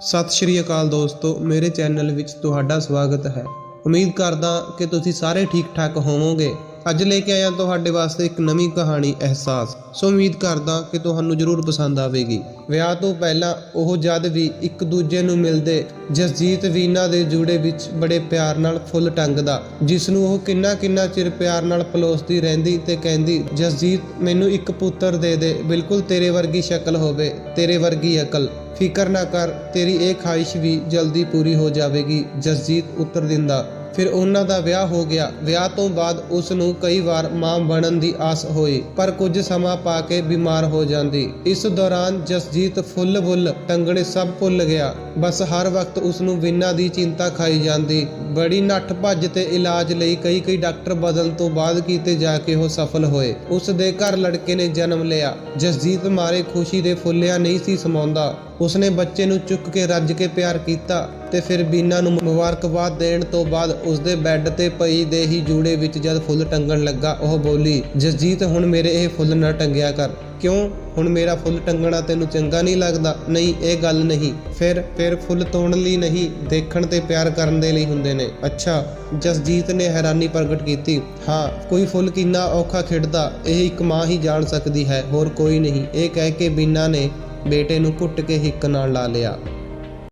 ਸਤਿ ਸ਼੍ਰੀ ਅਕਾਲ ਦੋਸਤੋ, ਮੇਰੇ ਚੈਨਲ ਵਿੱਚ ਤੁਹਾਡਾ ਸਵਾਗਤ ਹੈ। ਉਮੀਦ ਕਰਦਾ ਕਿ ਤੁਸੀਂ ਸਾਰੇ ਠੀਕ ਠਾਕ ਹੋਵੋਗੇ। ਅੱਜ ਲੈ ਕੇ ਆਇਆ ਤੁਹਾਡੇ ਵਾਸਤੇ ਇੱਕ ਨਵੀਂ ਕਹਾਣੀ, ਅਹਿਸਾਸ। ਸੋ ਉਮੀਦ ਕਰਦਾ ਕਿ ਤੁਹਾਨੂੰ ਜ਼ਰੂਰ ਪਸੰਦ ਆਵੇਗੀ। ਵਿਆਹ ਤੋਂ ਪਹਿਲਾਂ ਉਹ ਜਦ ਵੀ ਇੱਕ ਦੂਜੇ ਨੂੰ ਮਿਲਦੇ, ਜਸਜੀਤ ਵੀਨਾ ਦੇ ਜੂੜੇ ਵਿੱਚ ਬੜੇ ਪਿਆਰ ਨਾਲ ਫੁੱਲ ਟੰਗਦਾ, ਜਿਸ ਨੂੰ ਉਹ ਕਿੰਨਾ ਕਿੰਨਾ ਚਿਰ ਪਿਆਰ ਨਾਲ ਪਲੋਸਦੀ ਰਹਿੰਦੀ ਤੇ ਕਹਿੰਦੀ, ਜਸਜੀਤ, ਮੈਨੂੰ ਇੱਕ ਪੁੱਤਰ ਦੇ ਦੇ, ਬਿਲਕੁਲ ਤੇਰੇ ਵਰਗੀ ਸ਼ਕਲ ਹੋਵੇ, ਤੇਰੇ ਵਰਗੀ ਅਕਲ। ਫਿਕਰ ਨਾ ਕਰ, ਤੇਰੀ ਇਹ ਖਾਹਿਸ਼ ਵੀ ਜਲਦੀ ਪੂਰੀ ਹੋ ਜਾਵੇਗੀ। ਜਸਜੀਤ ਉੱਤਰ ਦਿੰਦਾ ਫਿਰ ਉਹਨਾਂ ਦਾ ਵਿਆਹ ਹੋ ਗਿਆ। ਵਿਆਹ ਤੋਂ ਬਾਅਦ ਉਸ ਨੂੰ ਕਈ ਵਾਰ ਮਾਂ ਬਣਨ ਦੀ ਆਸ ਹੋਈ, ਪਰ ਕੁਝ ਸਮਾਂ ਪਾ ਕੇ ਬਿਮਾਰ ਹੋ ਜਾਂਦੀ। ਇਸ ਦੌਰਾਨ ਜਸਜੀਤ ਫੁੱਲ ਬੁੱਲ ਟੰਗਣੇ ਸਭ ਭੁੱਲ ਗਿਆ। ਬਸ ਹਰ ਵਕਤ ਉਸ ਨੂੰ ਵਿਨਾ ਦੀ ਚਿੰਤਾ ਖਾਈ ਜਾਂਦੀ। ਬੜੀ ਨੱਠ ਭੱਜ ਤੇ ਇਲਾਜ ਲਈ ਕਈ ਕਈ ਡਾਕਟਰ ਬਦਲਣ ਤੋਂ ਬਾਅਦ ਕੀਤੇ ਜਾ ਕੇ ਉਹ ਸਫਲ ਹੋਏ। ਉਸ ਦੇ ਘਰ ਲੜਕੇ ਨੇ ਜਨਮ ਲਿਆ। ਜਸਜੀਤ ਮਾਰੇ ਖੁਸ਼ੀ ਦੇ ਫੁੱਲਿਆ ਨਹੀਂ ਸੀ ਸਮਾਉਂਦਾ। ਉਸਨੇ ਬੱਚੇ ਨੂੰ ਚੁੱਕ ਕੇ ਰੱਜ ਕੇ ਪਿਆਰ ਕੀਤਾ ਤੇ ਫਿਰ ਬੀਨਾ ਨੂੰ ਮੁਬਾਰਕਬਾਦ ਦੇਣ ਤੋਂ ਬਾਅਦ ਉਸਦੇ ਬੈੱਡ ਤੇ ਪਈ ਦੇ ਹੀ ਜੂੜੇ ਵਿੱਚ ਜਦ ਫੁੱਲ ਟੰਗਣ ਲੱਗਾ, ਉਹ ਬੋਲੀ, ਜਸਜੀਤ, ਹੁਣ ਮੇਰੇ ਇਹ ਫੁੱਲ ਨਾ ਟੰਗਿਆ ਕਰ। ਕਿਉਂ? ਹੁਣ ਮੇਰਾ ਫੁੱਲ ਟੰਗਣਾ ਤੈਨੂੰ ਚੰਗਾ ਨਹੀਂ ਲੱਗਦਾ? ਨਹੀਂ, ਇਹ ਗੱਲ ਨਹੀਂ। ਫਿਰ ਫਿਰ ਫੁੱਲ ਤੋੜਨ ਲਈ ਨਹੀਂ, ਦੇਖਣ ਤੇ ਪਿਆਰ ਕਰਨ ਦੇ ਲਈ ਹੁੰਦੇ ਨੇ। ਅੱਛਾ, ਜਸਜੀਤ ਨੇ ਹੈਰਾਨੀ ਪ੍ਰਗਟ ਕੀਤੀ। ਹਾਂ, ਕੋਈ ਫੁੱਲ ਕਿੰਨਾ ਔਖਾ ਖਿੜਦਾ, ਇਹ ਇੱਕ ਮਾਂ ਹੀ ਜਾਣ ਸਕਦੀ ਹੈ, ਹੋਰ ਕੋਈ ਨਹੀਂ। ਇਹ ਕਹਿ ਕੇ ਬੀਨਾ ਨੇ ਬੇਟੇ ਨੂੰ ਘੁੱਟ ਕੇ ਹਿੱਕ ਨਾਲ ਲਾ ਲਿਆ।